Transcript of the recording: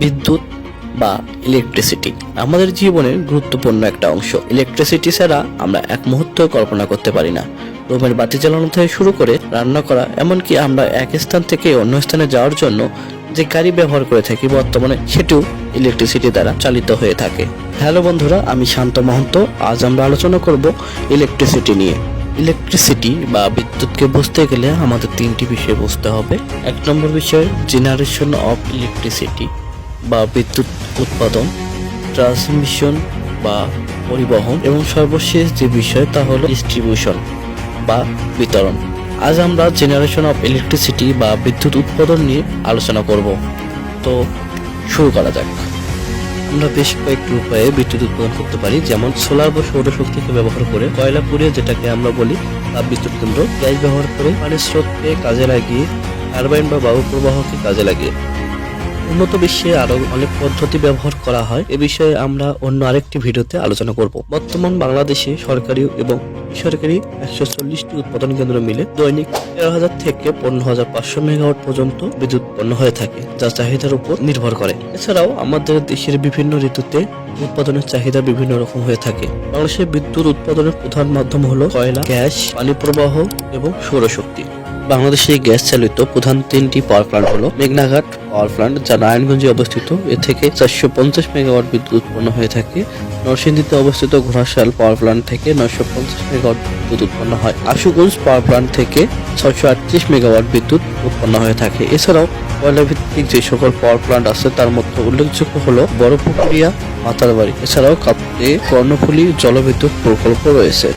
বিদ্যুৎ বা ইলেকট্রিসিটি আমাদের জীবনের গুরুত্বপূর্ণ একটা অংশ। ইলেকট্রিসিটি ছাড়া আমরা এক মুহূর্ত কল্পনা করতে পারি না। রুমের বাতি জ্বালানো থেকে শুরু করে রান্না করা, এমনকি আমরা এক স্থান থেকে অন্য স্থানে যাওয়ার জন্য যে গাড়ি ব্যবহার করে থাকি, বর্তমানে সেটিও ইলেকট্রিসিটি দ্বারা চালিত হয়ে থাকে। হ্যালো বন্ধুরা, আমি শান্ত মহন্ত। আজ আমরা আলোচনা করব ইলেকট্রিসিটি নিয়ে। ইলেকট্রিসিটি বা বিদ্যুৎকে বুঝতে গেলে আমাদের তিনটি বিষয় বুঝতে হবে। এক নম্বর বিষয় জেনারেশন অফ ইলেকট্রিসিটি বা বিদ্যুৎ উৎপাদন ট্রান্সমিশন বা পরিবহন এবং সর্বশেষ যে বিষয় তা হলো ডিস্ট্রিবিউশন বা বিতরণ। আজ আমরা জেনারেশন অফ ইলেকট্রিসিটি বা বিদ্যুৎ উৎপাদন নিয়ে আলোচনা করব। তো শুরু করা যাক। আমরা বেশ কয়েকটি উপায়ে বিদ্যুৎ উৎপাদন করতে পারি, যেমন সোলার বা সৌরশক্তিকে ব্যবহার করে কয়লা পুড়িয়ে যেটাকে আমরা বলি তাপ বিদ্যুৎ কেন্দ্র। গ্যাস ব্যবহার করে পানির স্রোতকে কাজে লাগিয়ে টারবাইন বা বায়ু প্রবাহকে কাজে লাগিয়ে। উন্নত বিশ্বে আরও অনেক পদ্ধতি ব্যবহার করা হয়, এ বিষয়ে আমরা অন্য আরেকটি ভিডিওতে আলোচনা করব। বর্তমান বাংলাদেশে সরকারি এবং বেসরকারি একশো চল্লিশটি উৎপাদন কেন্দ্র মিলে দৈনিক তেরো হাজার থেকে পনেরো হাজার পাঁচশো মেগাওয়াট পর্যন্ত বিদ্যুৎ উৎপন্ন হয়ে থাকে, যা চাহিদার উপর নির্ভর করে। এছাড়াও আমাদের দেশের বিভিন্ন ঋতুতে উৎপাদনের চাহিদা বিভিন্ন রকম হয়ে থাকে। বাংলাদেশে বিদ্যুৎ উৎপাদনের প্রধান মাধ্যম হলো কয়লা, গ্যাস, পানি প্রবাহ এবং সৌরশক্তি। বাংলাদেশে গ্যাস চালিত প্রধান তিনটি পাওয়ার প্লান্ট হলো মেঘনাঘাট পাওয়ার প্লান্ট যা নারায়ণগঞ্জে অবস্থিত। এ থেকে চারশো পঞ্চাশ মেগাওয়াট বিদ্যুৎ উৎপন্ন হয়ে থাকে। নরসিংদীতে অবস্থিত ঘোড়াশাল পাওয়ার প্লান্ট থেকে নয়শো পঞ্চাশ মেগাওয়াট বিদ্যুৎ উৎপন্ন হয়। আশুগঞ্জ পাওয়ার প্লান্ট থেকে ছয়শো আটত্রিশ মেগাওয়াট বিদ্যুৎ উৎপন্ন হয়ে থাকে। এছাড়াও কয়লা ভিত্তিক যে সকল পাওয়ার প্লান্ট আছে, তার মধ্যে উল্লেখযোগ্য হলো বড়পুকুরিয়া মাতারবাড়ি এছাড়াও কাপ্তে, কর্ণফুলী জলবিদ্যুৎ প্রকল্প রয়েছে।